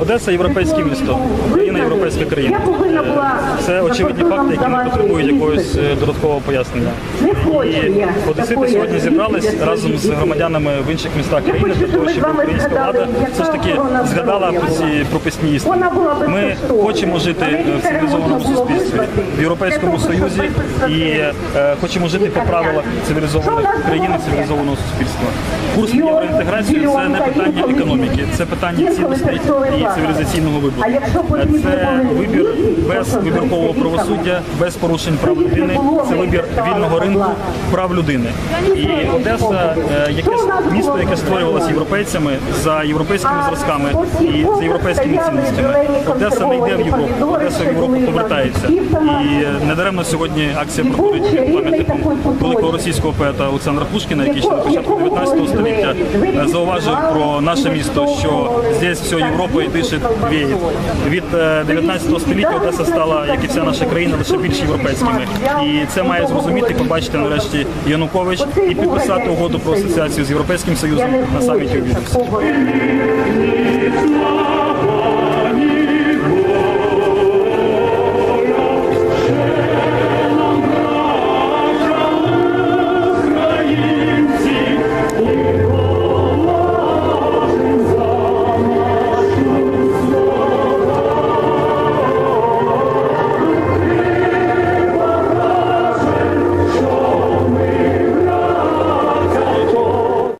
Одеса європейське місто, Україна європейська країна. Е, Це очевидні факти, які не потребують якогось е, додаткового пояснення. І одесити сьогодні зібрались разом з громадянами в інших містах країни для того, щоб українська влада все ж таки згадала про ці прописні істини. Ми хочемо жити в цивілізованому суспільстві, в Європейському Союзі і е, хочемо жити по правилах цивілізованих країн цивілізованого суспільства. Курс на євроінтеграцію це не питання економіки, це питання цінностей і цивілізаційного вибору. Це вибір без вибіркового правосуддя, без порушень прав людини. Це вибір вільного ринку прав людини. І Одеса, е, яке місто, яке створювалося європейцями за європейськими зразками і за європейськими цінностями. Одеса не йде в Європу, Одеса в Європу повертається. І недаремно сьогодні акція проходить пам'ятником великого російського поета Олександра Пушкіна, який ще на початку 19 століття е, зауважив про наше місто, що здесь все Європа і дише віє. Від е, 19 століття Одеса стала, як і вся наша країна, лише більш європейськими. І це має зрозуміти, побачити нарешті Янукович і підписати угоду про асоціацію з Європейським Союзом на саміті у Вільнюсі.